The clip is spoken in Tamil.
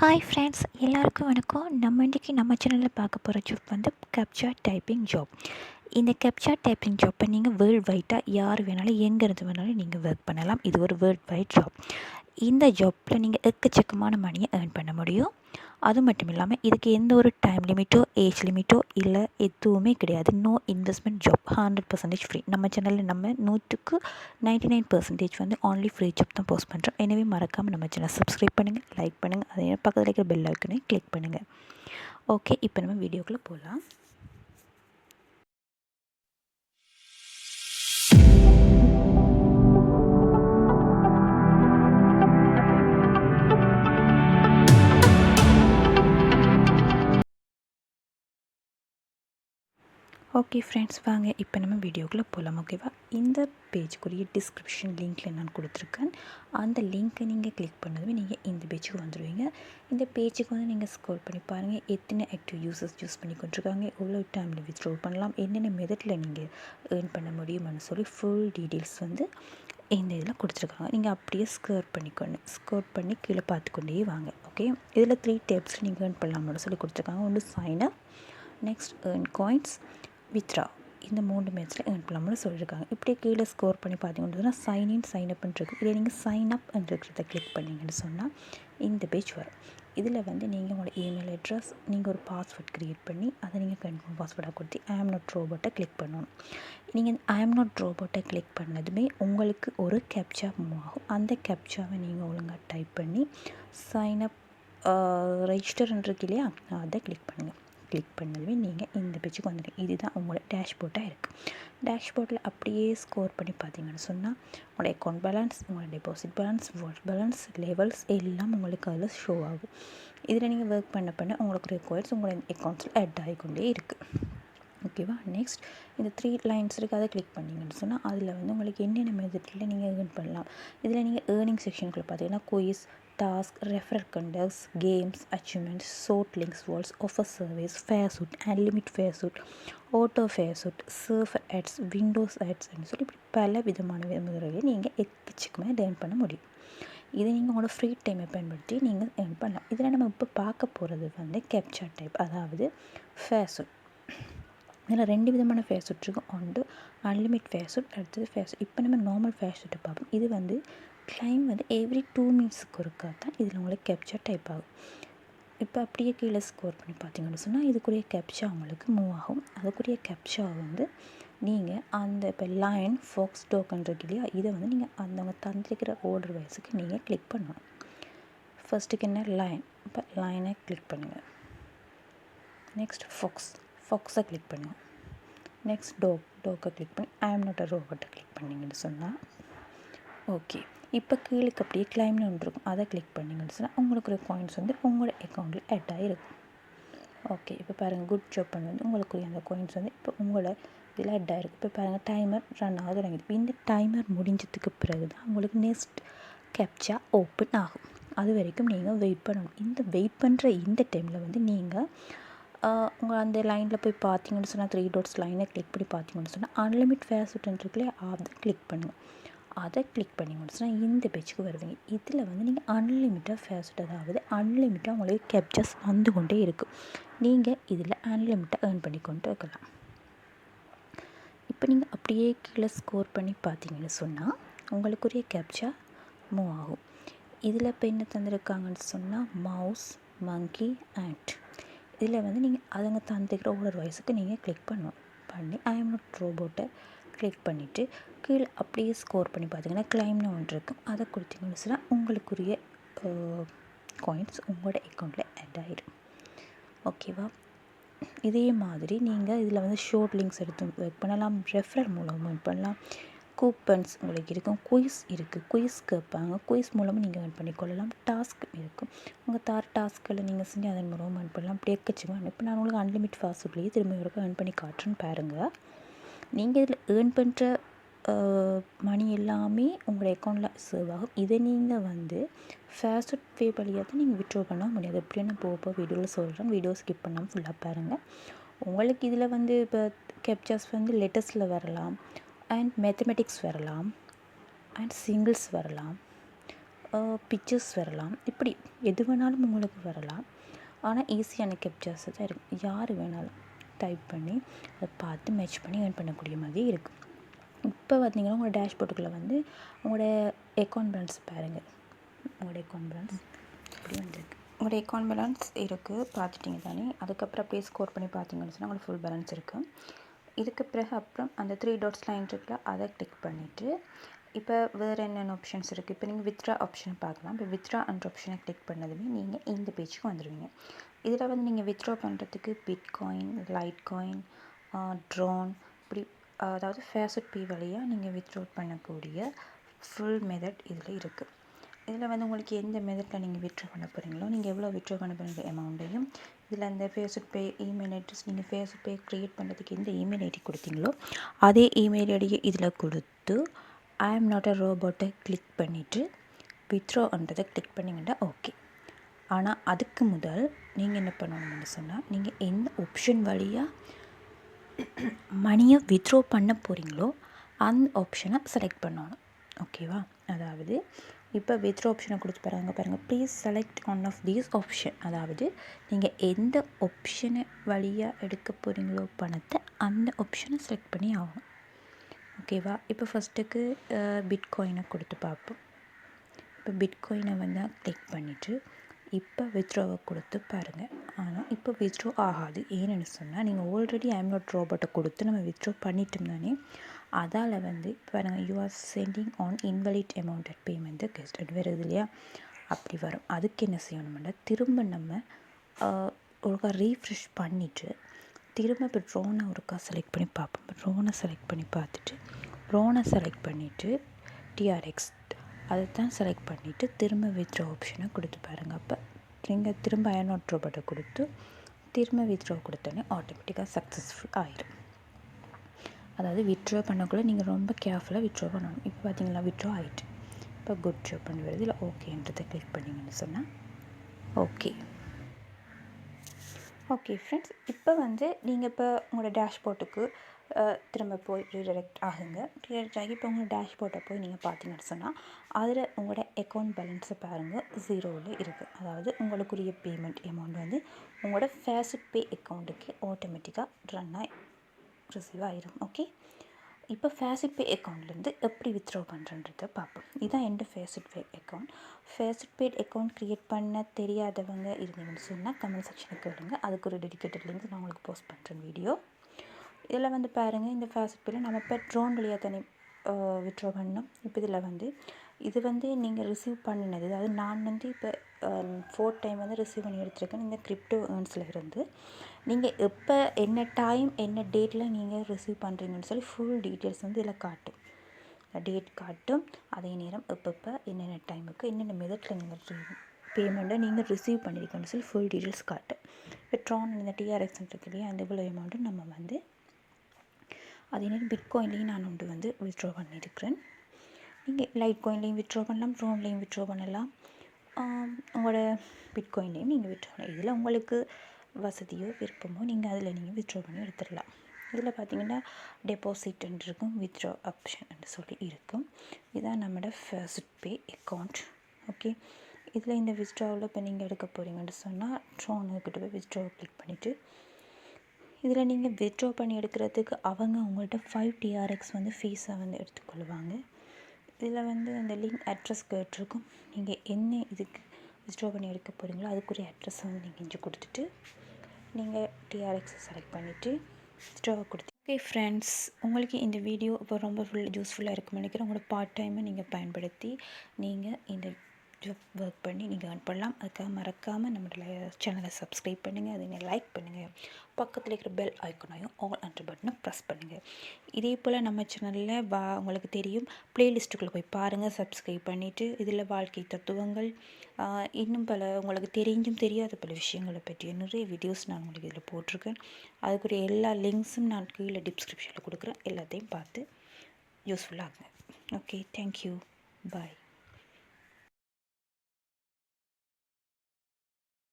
ஹாய் ஃப்ரெண்ட்ஸ் எல்லாருக்கும் வணக்கம். நம்ம இன்றைக்கி நம்ம சேனலில் பார்க்க போகிற ஜாப் வந்து கேப்சா டைப்பிங் ஜாப் இந்த கேப்சா டைப்பிங் ஜாப்பை நீங்கள் வேர்ல்ட் வைட்டாக யார் வேணாலும் எங்கேருந்து வேணாலும் நீங்கள் ஒர்க் பண்ணலாம். இது ஒரு வேர்ல்ட் வைட் ஜாப் இந்த ஜாப்பில் நீங்கள் எக்கச்சக்கமான மணியை ஏர்ன் பண்ண முடியும். அது மட்டும் இல்லாமல் இதுக்கு எந்த ஒரு டைம் லிமிட்டோ ஏஜ் லிமிட்டோ இல்லை எதுவுமே கிடையாது. No investment job hundred percentage free நம்ம சேனலில் நம்ம நூற்றுக்கு நைன்டி நைன் பர்சன்டேஜ் வந்து ஆன்லி ஃப்ரீ ஜாப் தான் போஸ்ட் பண்ணுறோம் எனவே மறக்காமல் நம்ம சேனல் சப்ஸ்கிரைப் பண்ணுங்கள் லைக் பண்ணுங்கள் அதே பக்கத்தில் இருக்கிற பெல் ஐக்கனையும் கிளிக் பண்ணுங்கள் ஓகே இப்போ நம்ம வீடியோக்குள்ளே போகலாம் ஓகே ஃப்ரெண்ட்ஸ் வாங்க. இப்போ நம்ம வீடியோக்குள்ளே போகலாம் ஓகேவா இந்த பேஜுக்குரிய டிஸ்கிரிப்ஷன் லிங்க்கில் நான் கொடுத்துருக்கேன். அந்த லிங்க்கை நீங்கள் கிளிக் பண்ணதுமே நீங்கள் இந்த பேஜுக்கு வந்துடுவீங்க இந்த பேஜுக்கு வந்து நீங்கள் ஸ்க்ரோல் பண்ணி பாருங்கள் எத்தனை ஆக்டிவ் யூசர்ஸ் யூஸ் பண்ணி கொண்டிருக்காங்க? எவ்வளோ டைமில் வித்ட்ரோ பண்ணலாம்? என்னென்ன மெதட்டில் நீங்கள் ஏர்ன் பண்ண முடியும்னு சொல்லி ஃபுல் டீட்டெயில்ஸ் வந்து இந்த இதில் கொடுத்துருக்காங்க. நீங்கள் அப்படியே ஸ்கோர் பண்ணிக்கொண்டு ஸ்கோர் பண்ணி கீழே பார்த்துக்கொண்டே வாங்க ஓகே இதில் த்ரீ டேப்ஸ் நீங்கள் ஏர்ன் பண்ணலாம்னு சொல்லி கொடுத்துருக்காங்க. ஒன்று sign up next earn coins withdraw இந்த மூணு மேட்ச்சில் ஏர்ன் பண்ணலாம்னு சொல்லியிருக்காங்க. இப்படியே கீழே ஸ்கோர் பண்ணி பார்த்தீங்கன்னா சைன் இன் சைன் அப்ன்றது இதில் நீங்கள் சைன் அப் இருக்கிறத கிளிக் பண்ணிங்கன்னு சொன்னால் இந்த பேஜ் வரும். இதில் வந்து நீங்கள் உங்களோட இமெயில் அட்ரஸ் நீங்கள் ஒரு பாஸ்வேர்ட் க்ரியேட் பண்ணி அதை நீங்கள் கன்ஃபார்ம் பாஸ்வேர்டாக கொடுத்து ஐ ஆம் நாட் ரோபோட்டை கிளிக் பண்ணணும். நீங்கள் ஐ ஆம் நாட் ரோபோட்டை கிளிக் பண்ணதுமே உங்களுக்கு ஒரு கேப்சா மூவ் ஆகும் அந்த கேப்சாவை நீங்கள் ஒழுங்காக டைப் பண்ணி சைன் அப் ரெஜிஸ்டர்ன்றிருக்கு இல்லையா? அதை கிளிக் பண்ணுங்கள் கிளிக் பண்ணதுமே நீங்கள் இந்த பேஜுக்கு வந்துடுங்க இதுதான் உங்களோட டேஷ்போர்ட்டாக இருக்குது டேஷ்போர்ட்டில் அப்படியே ஸ்கோர் பண்ணி பார்த்தீங்கன்னு சொன்னால் உங்களோட அக்கௌண்ட் பேலன்ஸ் உங்களோட deposit balance what balance levels எல்லாம் உங்களுக்கு அதில் ஷோ ஆகும். இதில் நீங்கள் ஒர்க் பண்ண பண்ண உங்களுக்கு ரெக்கார்ட்ஸ் உங்களோட அக்கௌண்ட்ஸில் ஆட் ஆகிக்கொண்டே இருக்குது ஓகேவா நெக்ஸ்ட் இந்த த்ரீ லைன்ஸ் இருக்குது அதை கிளிக் பண்ணிங்கன்னு சொன்னால் அதில் வந்து உங்களுக்கு என்னென்ன மெத்தடில் நீங்கள் ஏர்ன் பண்ணலாம். இதில் நீங்கள் ஏர்னிங் செக்ஷனுக்குள்ளே பார்த்தீங்கன்னா quiz task refer contests games achievements short links walls offer service faucet unlimited faucet auto faucet surfer ads windows ஆட்ஸ்ன்னு சொல்லி இப்படி பல விதமான முறைகளை நீங்கள் எக்கச்சக்கமாக ஏர்ன் பண்ண முடியும். இதை நீங்கள் உங்களோட ஃப்ரீ டைமை பயன்படுத்தி நீங்கள் ஏர்ன் பண்ணலாம். இதில் நம்ம இப்போ பார்க்க போகிறது வந்து கேப்சர் டைப் அதாவது ஃபேர் சூட் இதில் ரெண்டு விதமான ஃபேஸ் சூட் இருக்கும். ஒன்று அன்லிமிட் ஃபேஸ் சூட் அடுத்தது ஃபேஸ் இப்போ நம்ம நார்மல் ஃபேஸ் பார்ப்போம். இது வந்து க்ளைம் வந்து எவ்ரி டூ மினிட்ஸுக்கு ஒருக்கா தான் இதில் உங்களுக்கு கேப்சா டைப் ஆகும். இப்போ அப்படியே கீழே ஸ்கோர் பண்ணி பார்த்தீங்கன்னு சொன்னால் இதுக்குரிய கேப்சா உங்களுக்கு மூவ் ஆகும். அதுக்குரிய கேப்சா வந்து நீங்கள் அந்த இப்போ லைன் ஃபோக்ஸ் டோக்கன் இருக்கு இல்லையா இதை வந்து நீங்கள் அந்தவங்க தந்திருக்கிற ஓர்டர் வயசுக்கு நீங்கள் கிளிக் பண்ணணும் ஃபஸ்ட்டுக்கு என்ன லைன் இப்போ லைனை கிளிக் பண்ணுங்கள் நெக்ஸ்ட் ஃபோக்ஸ் ஃபோக்ஸை கிளிக் பண்ணுங்கள் நெக்ஸ்ட் டோக் டோக்கை கிளிக் பண்ணி I am not a ரோபோட்டை click பண்ணிங்கன்னு சொன்னால் ஓகே இப்போ கீழுக்கு அப்படியே கிளைம்னு ஒன்று இருக்கும். அதை கிளிக் பண்ணிங்கன்னு சொன்னால் உங்களுக்கு ஒரு காயின்ஸ் வந்து உங்களோட அக்கௌண்ட்டில் ஆட் ஆகிருக்கும். ஓகே இப்போ பாருங்கள் குட் ஜாப் பண்ணி வந்து உங்களுக்குரிய அந்த காயின்ஸ் வந்து இப்போ உங்களோட இதில் ஆட் ஆகிருக்கு. இப்போ பாருங்கள் டைமர் ரன் ஆக தொடங்கிது இந்த டைமர் முடிஞ்சதுக்கு பிறகு தான் உங்களுக்கு நெக்ஸ்ட் கேப்சா ஓப்பன் ஆகும். அது வரைக்கும் நீங்கள் வெயிட் பண்ணணும். இந்த வெயிட் பண்ணுற இந்த டைமில் வந்து நீங்கள் உங்கள் அந்த லைனில் போய் பார்த்தீங்கன்னு சொன்னால் த்ரீ டோட்ஸ் லைனை கிளிக் பண்ணி பார்த்தீங்கன்னு சொன்னால் அன்லிமிட் ஃபேஸ் சுட்டுன்னு இருக்குல்லையே அதை கிளிக் பண்ணுங்கள் அதை கிளிக் பண்ணி முடிச்சுன்னா இந்த பேஜுக்கு வருவீங்க இதில் வந்து நீங்கள் அன்லிமிட்டாக ஃபேஸ்ட் அதாவது அன்லிமிட்டாக உங்களுக்கு கேப்சர்ஸ் வந்து கொண்டே இருக்கும். நீங்கள் இதில் அன்லிமிட்டாக ஏர்ன் பண்ணி கொண்டு இருக்கலாம். இப்போ நீங்கள் அப்படியே கீழே ஸ்கோர் பண்ணி பார்த்தீங்கன்னு சொன்னால் உங்களுக்குரிய கேப்சா மூவ் ஆகும். இதில் இப்போ என்ன தந்திருக்காங்கன்னு சொன்னால் மவுஸ் மங்கி ஆண்ட் இதில் வந்து நீங்கள் அதுங்க தந்துக்கிற ஒவ்வொரு வயசுக்கு நீங்கள் கிளிக் பண்ணணும். பண்ணி ஐ எம் நாட் ரோபோட்டை கிளிக் பண்ணிவிட்டு கீழே அப்படியே ஸ்கோர் பண்ணி பார்த்தீங்கன்னா கிளைம்னு ஒன்று இருக்கும். அதை கொடுத்தீங்கன்னு சொன்னால் உங்களுக்குரிய காயின்ஸ் உங்களோட அக்கௌண்ட்டில் ஆட் ஆகிடும் ஓகேவா இதே மாதிரி நீங்கள் இதில் வந்து ஷோர்ட் லிங்க்ஸ் எடுத்து ஒர்க் பண்ணலாம். ரெஃபரல் மூலமாக ஒர்க் பண்ணலாம். கூப்பன்ஸ் உங்களுக்கு இருக்கும். குயிஸ் இருக்குது குயிஸ் கேட்பாங்க. குயிஸ் மூலமாக நீங்கள் ஏர்ன் பண்ணிக்கொள்ளலாம். டாஸ்க் இருக்கும். உங்கள் தார் டாஸ்க்கில் நீங்கள் செஞ்சு அதன் மூலமாக ஏர்ன் பண்ணலாம். அப்படி எக்கச்சமாக இப்போ நான் உங்களுக்கு அன்லிமிட் ஃபாஸ்ட்லேயே திரும்ப வரைக்கும் ஏர்ன் பண்ணி காட்டுறேன்னு பாருங்கள் நீங்கள் இதில் ஏர்ன் பண்ணுற மணி எல்லாமே உங்களுடைய அக்கௌண்ட்டில் சேவ் ஆகும். இதை நீங்கள் வந்து ஃபேஸ்ட் பே வழியாக தான் நீங்கள் விட்ரோ பண்ண முடியாது எப்படின்னு போக போக வீடியோவில் சொல்கிறேன் வீடியோ ஸ்கிப் பண்ணாமல் ஃபுல்லாக பாருங்கள் உங்களுக்கு இதில் வந்து இப்போ கேப்சர்ஸ் வந்து லெட்டர்ஸில் வரலாம். அண்ட் மேத்தமெட்டிக்ஸ் வரலாம். அண்ட் சிங்கிள்ஸ் வரலாம். பிக்சர்ஸ் வரலாம். இப்படி எது வேணாலும் உங்களுக்கு வரலாம். ஆனால் ஈஸியான கேப்சர்ஸ் தான் இருக்கும் யார் வேணாலும். டைப் பண்ணி அதை பார்த்து மேட்ச் பண்ணி ஏர்ன் பண்ணக்கூடிய மாதிரி இருக்குது இப்போ பார்த்தீங்கன்னா உங்களோட டேஷ்போர்ட்டுக்குள்ளே வந்து உங்களோட அக்கௌண்ட் பேலன்ஸ் பாருங்கள் உங்களோட அக்கௌண்ட் பேலன்ஸ் இப்படி வந்துருக்கு? உங்களோட அக்கௌண்ட் பேலன்ஸ் இருக்குது பார்த்துட்டிங்க தானே. அதுக்கப்புறம் அப்படியே ஸ்கோர் பண்ணி பார்த்தீங்கன்னு சொன்னால் உங்களுக்கு ஃபுல் பேலன்ஸ் இருக்குது இதுக்கு பிறகு அப்புறம் அந்த த்ரீ டாட்ஸ் லைன் இருக்குல்ல அதை கிளிக் பண்ணிவிட்டு இப்போ வேறு என்னென்ன ஆப்ஷன்ஸ் இருக்குது இப்போ நீங்கள் வித்ரா ஆப்ஷனை பார்க்கலாம். இப்போ வித்ரா அண்ட் ஆப்ஷனை கிளிக் பண்ணதுமே நீங்கள் இந்த பேஜுக்கு வந்துடுவீங்க இதில் வந்து நீங்கள் வித்ரா பண்ணுறதுக்கு bitcoin litecoin Tron இப்படி அதாவது ஃபேசட் பே வழியாக நீங்கள் வித்ரா பண்ணக்கூடிய ஃபுல் மெதட் இதில் இருக்குது இதில் வந்து உங்களுக்கு எந்த மெத்தடில் நீங்கள் வித்ட்ரா பண்ண போகிறீங்களோ நீங்கள் எவ்வளோ வித்ட்ரா பண்ண போகிறீங்க அமௌண்ட்டையும் இதில் அந்த ஃபேஸ்புக் பே இமெயில் அட்ரஸ் நீங்கள் ஃபேஸ்புக் பே க்ரியேட் பண்ணுறதுக்கு எந்த இமெயில் ஐடி கொடுத்தீங்களோ அதே இமெயில் ஐடியை இதில் கொடுத்து ஐ ஆம் நாட் அ ரோபோட்டை கிளிக் பண்ணிவிட்டு வித்ட்ரான்றதை கிளிக் பண்ணிங்கன்னா ஓகே ஆனால் அதுக்கு முதல் நீங்கள் என்ன பண்ணணும்னு சொன்னால் நீங்கள் எந்த ஆப்ஷன் வழியாக மணியை வித்ட்ரா பண்ண போகிறீங்களோ அந்த ஆப்ஷனை செலக்ட் பண்ணணும். ஓகேவா அதாவது இப்போ வித்ட்ரா ஆப்ஷனை கொடுத்து பாருங்க பாருங்கள் please select one of these option அதாவது நீங்கள் எந்த ஆப்ஷனை வழியாக எடுக்க போகிறீங்களோ பணத்தை அந்த ஆப்ஷனை செலக்ட் பண்ணி ஆகணும். ஓகேவா? இப்போ ஃபஸ்ட்டுக்கு பிட்காயினை கொடுத்து பார்ப்போம். இப்போ பிட்காயினை வந்து கிளிக் பண்ணிவிட்டு இப்போ வித்ட்ராவை கொடுத்து பாருங்கள் ஆனால் இப்போ வித்ட்ரா ஆகாது. ஏன்னு சொன்னால் நீங்கள் ஆல்ரெடி ஐம் நாட் ரோபோட்டை கொடுத்து நம்ம வித்ட்ரா பண்ணிட்டோம் தானே? அதால் வந்து பாருங்கள் you are sending an invalid amount at payment guest வருது இல்லையா? அப்படி வரும். அதுக்கு என்ன செய்யணும்னா திரும்ப நம்ம ஒருக்கா ரீஃப்ரெஷ் பண்ணிவிட்டு திரும்ப இப்போ ட்ரோனை ஒருக்கா செலக்ட் பண்ணி பார்ப்போம். இப்போ ட்ரோனை செலக்ட் பண்ணி பார்த்துட்டு ரோனை செலக்ட் பண்ணிவிட்டு டிஆர்எக்ஸ் அதை தான் செலக்ட் பண்ணிவிட்டு திரும்ப வித்ட்ரா ஆப்ஷனை கொடுத்து பாருங்கள் அப்போ நீங்கள் திரும்ப அயர்நாட் ரோபோட்டை கொடுத்து திரும்ப வித்ட்ரா கொடுத்தோன்னே ஆட்டோமேட்டிக்காக சக்ஸஸ்ஃபுல் ஆயிரும். அதாவது வித்ட்ரா பண்ணக்குள்ளே நீங்கள் ரொம்ப கேர்ஃபுல்லாக வித்ட்ரா பண்ணணும். இப்போ பார்த்தீங்களா வித்ட்ரா ஆகிட்டு இப்போ குட் ட்ரா பண்ணி வருது. இல்லை ஓகேன்றதை கிளிக் பண்ணிங்கன்னு சொன்னால் ஓகே ஓகே ஃப்ரெண்ட்ஸ் இப்போ வந்து நீங்கள் இப்போ உங்களோட டேஷ்போர்ட்டுக்கு திரும்ப போய் ரீடைரக்ட் ஆகுங்க. ரீடைரக்ட் ஆகி இப்போ உங்களோட டேஷ்போர்ட்டை போய் நீங்கள் பார்த்தீங்கன்னு சொன்னால் அதில் உங்களோட அக்கௌண்ட் பேலன்ஸை பாருங்கள் ஜீரோவில் இருக்குது அதாவது உங்களுக்குரிய பேமெண்ட் அமௌண்ட் வந்து உங்களோட ஃபேஸ்ட் பே அக்கௌண்ட்டுக்கு ஆட்டோமேட்டிக்காக ரன் ஆகி ரிசீவ் ஆயிரும். ஓகே இப்போ ஃபேசிட் பே அக்கௌண்ட்லேருந்து எப்படி வித்ட்ரா பண்ணுறன்றதை பார்ப்போம். இதுதான் எந்த FaucetPay account FaucetPay account create பண்ண தெரியாதவங்க இருந்தீங்கன்னு சொன்னால் கமெண்ட் செக்ஷனுக்கு விடுங்க அதுக்கு ஒரு டெடிக்கேட்டட் லிங்க் நான் உங்களுக்கு போஸ்ட் பண்ணுறேன் வீடியோ இதில் வந்து பாருங்கள் இந்த ஃபேசிட் பேயில் நம்ம இப்போ ட்ரோன் வழியாக தனி வித்ட்ரா பண்ணோம். இப்போ இதில் வந்து இது வந்து நீங்கள் ரிசீவ் பண்ணினது அதாவது நான் வந்து இப்போ ஃபோர் டைம் வந்து ரிசீவ் பண்ணி எடுத்திருக்கேன். இந்த கிரிப்டோ ஏர்ன்ஸில் இருந்து. நீங்கள் எப்போ என்ன டைம் என்ன டேட்டில் நீங்கள் ரிசீவ் பண்ணுறீங்கன்னு சொல்லி ஃபுல் டீட்டெயில்ஸ் வந்து இதில் காட்டும். டேட் காட்டும் அதே நேரம் எப்பப்போ என்னென்ன டைமுக்கு என்னென்ன மெதட்டில் நீங்கள் பேமெண்ட்டை நீங்கள் ரிசீவ் பண்ணியிருக்கேன்னு சொல்லி ஃபுல் டீட்டெயில்ஸ் காட்டும். இப்போ ட்ரான் இந்த டிஆர்எக்ஸ் இருக்கு இல்லையா அந்த இவ்வளோ அமௌண்ட்டும் நம்ம வந்து அதே நேரம் பிட்காயின்லேயும் நான் ஒன்று வந்து வித்ட்ரா பண்ணியிருக்கிறேன் நீங்கள் லைட் காயின்லேயும் வித்ட்ரா பண்ணலாம் ட்ரோன்லேயும் வித்ட்ரா பண்ணலாம். உங்களோட பிட்காயின்லேயும் நீங்கள் வித்ட்ரா பண்ணலாம். இதில் உங்களுக்கு வசதியோ விருப்பமோ நீங்கள் அதில் நீங்கள் வித்ட்ரா பண்ணி எடுத்துடலாம் இதில் பார்த்தீங்கன்னா டெபாசிட்ன்னு இருக்கும் வித்ட்ரா ஆப்ஷன் சொல்லி இருக்கும். இதான் நம்மளோட ஃபர்ஸ்ட் பே அக்கௌண்ட் ஓகே இதில் இந்த வித்ட்ராவில் இப்போ நீங்கள் எடுக்க போகிறீங்கன்னு சொன்னால் ட்ரோனுக்கிட்ட போய் வித்ட்ராவை கிளிக் பண்ணிவிட்டு இதில் நீங்கள் வித்ட்ரா பண்ணி எடுக்கிறதுக்கு அவங்க உங்கள்கிட்ட ஃபைவ் டிஆர்எக்ஸ் வந்து ஃபீஸாக வந்து எடுத்துக்கொள்வாங்க. இதில் வந்து அந்த லிங்க் அட்ரஸ் கேட்டிருக்கும். நீங்கள் என்ன இதுக்கு வித்ட்ரா பண்ணி எடுக்க போகிறீங்களோ அதுக்குரிய அட்ரஸை வந்து நீங்கள் இங்கே கொடுத்துட்டு நீங்கள் டிஆர்எக்ஸை செலக்ட் பண்ணிவிட்டு வித்ட்ராவை கொடுத்து ஓகே ஃப்ரெண்ட்ஸ் உங்களுக்கு இந்த வீடியோ இப்போ ரொம்ப ஃபுல் யூஸ்ஃபுல்லாக இருக்கும்னு நினைக்கிறேன். உங்களோட பார்ட் டைமை நீங்கள் பயன்படுத்தி நீங்கள் இந்த ஜாப் ஒர்க் பண்ணி நீங்கள் ஏர்ன் பண்ணலாம். அதுக்காக மறக்காமல் நம்மளோட சேனலை சப்ஸ்கிரைப் பண்ணுங்கள் அதை நீங்கள் லைக் பண்ணுங்கள் பக்கத்தில் இருக்கிற பெல் ஐக்கனையும் ஆல் அண்ட் பட்டனை ப்ரெஸ் பண்ணுங்கள் இதே போல் நம்ம சேனலில் வா உங்களுக்கு தெரியும். ப்ளேலிஸ்ட்டுக்குள்ளே போய் பாருங்கள் சப்ஸ்கிரைப் பண்ணிவிட்டு இதில் வாழ்க்கை தத்துவங்கள் இன்னும் பல உங்களுக்கு தெரிஞ்சும் தெரியாத பல விஷயங்களை பற்றி நிறைய வீடியோஸ் நான் உங்களுக்கு இதில் போட்டிருக்கேன். அதுக்குரிய எல்லா லிங்க்ஸும் நான் கீழே டிஸ்கிரிப்ஷனில் கொடுக்குறேன். எல்லாத்தையும் பார்த்து யூஸ்ஃபுல்லாகுங்க ஓகே தேங்க்யூ பாய்